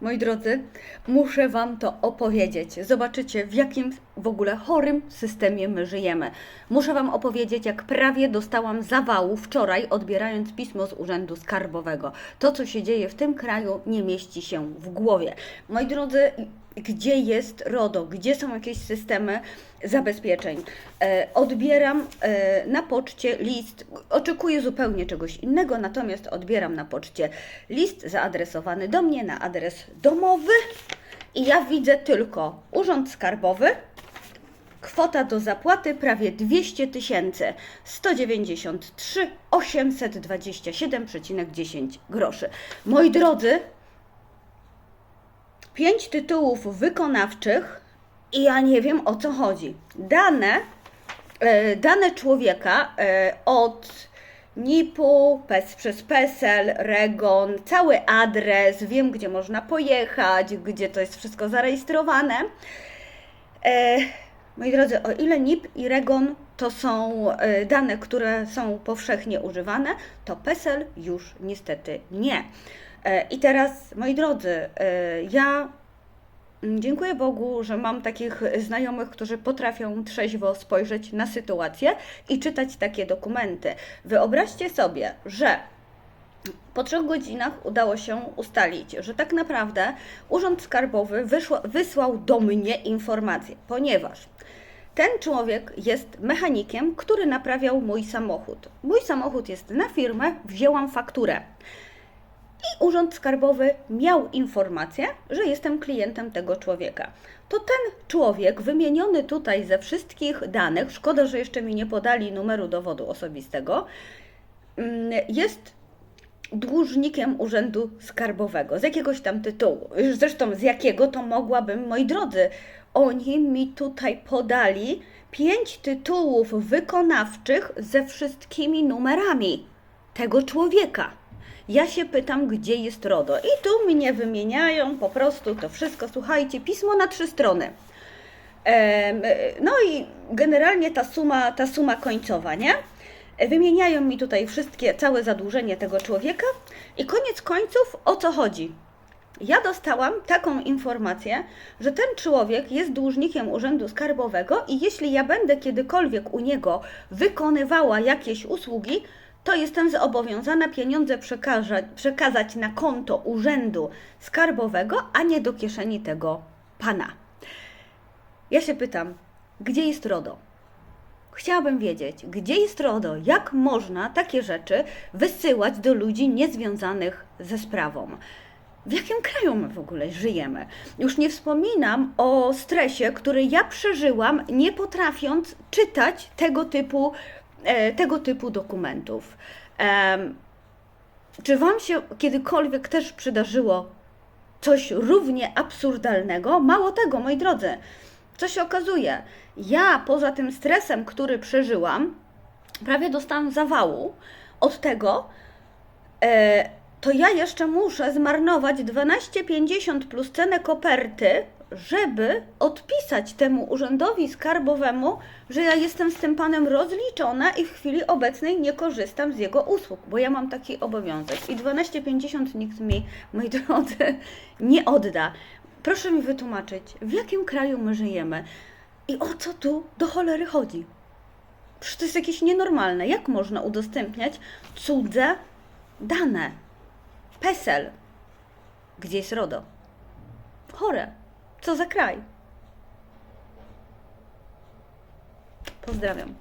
Moi drodzy, muszę Wam to opowiedzieć. Zobaczycie, w jakim w ogóle chorym systemie my żyjemy. Muszę Wam opowiedzieć, jak prawie dostałam zawału wczoraj, odbierając pismo z Urzędu Skarbowego. To, co się dzieje w tym kraju, nie mieści się w głowie. Moi drodzy, gdzie jest RODO, gdzie są jakieś systemy zabezpieczeń. E, odbieram e, na poczcie list, oczekuję zupełnie czegoś innego, natomiast odbieram na poczcie list zaadresowany do mnie na adres domowy i ja widzę tylko Urząd Skarbowy, Kwota do zapłaty prawie 200 tysięcy 193 827,10 groszy. Moi drodzy, pięć tytułów wykonawczych i ja nie wiem o co chodzi. Dane, e, dane człowieka e, od NIP-u, PES, przez PESEL, REGON, cały adres, wiem gdzie można pojechać, gdzie to jest wszystko zarejestrowane. Moi drodzy, o ile NIP i REGON to są e, dane, które są powszechnie używane, to PESEL już niestety nie. E, I teraz, moi drodzy, e, ja mm, dziękuję Bogu, że mam takich znajomych, którzy potrafią trzeźwo spojrzeć na sytuację i czytać takie dokumenty. Wyobraźcie sobie, że po trzech godzinach udało się ustalić, że tak naprawdę Urząd Skarbowy wysłał do mnie informację, ponieważ ten człowiek jest mechanikiem, który naprawiał mój samochód. Mój samochód jest na firmę, wzięłam fakturę. I Urząd Skarbowy miał informację, że jestem klientem tego człowieka. To ten człowiek, wymieniony tutaj ze wszystkich danych, szkoda, że jeszcze mi nie podali numeru dowodu osobistego, mm, jest dłużnikiem Urzędu Skarbowego z jakiegoś tam tytułu. Zresztą z jakiego to mogłabym, moi drodzy, oni mi tutaj podali pięć tytułów wykonawczych ze wszystkimi numerami tego człowieka. Ja się pytam, gdzie jest RODO. I tu mnie wymieniają po prostu to wszystko. Słuchajcie, pismo na trzy strony. No i generalnie ta suma, ta suma końcowa, nie? Wymieniają mi tutaj wszystkie, całe zadłużenie tego człowieka i koniec końców o co chodzi? Ja dostałam taką informację, że ten człowiek jest dłużnikiem Urzędu Skarbowego i jeśli ja będę kiedykolwiek u niego wykonywała jakieś usługi, to jestem zobowiązana pieniądze przekazać, na konto Urzędu Skarbowego, a nie do kieszeni tego pana. Ja się pytam, gdzie jest RODO? Chciałabym wiedzieć, gdzie jest RODO, jak można takie rzeczy wysyłać do ludzi niezwiązanych ze sprawą. W jakim kraju my w ogóle żyjemy? Już nie wspominam o stresie, który ja przeżyłam, nie potrafiąc czytać tego typu, e, tego typu dokumentów. Czy Wam się kiedykolwiek też przydarzyło coś równie absurdalnego? Mało tego, moi drodzy, co się okazuje? Ja poza tym stresem, który przeżyłam, prawie dostałam zawału od tego, e, to ja jeszcze muszę zmarnować 12,50 plus cenę koperty, żeby odpisać temu urzędowi skarbowemu, że ja jestem z tym panem rozliczona i w chwili obecnej nie korzystam z jego usług, bo ja mam taki obowiązek. I 12,50 nikt mi, moi drodzy, nie odda. Proszę mi wytłumaczyć, w jakim kraju my żyjemy i o co tu do cholery chodzi? Przecież to jest jakieś nienormalne. Jak można udostępniać cudze dane? PESEL. Gdzie jest RODO? Chore. Co za kraj? Pozdrawiam.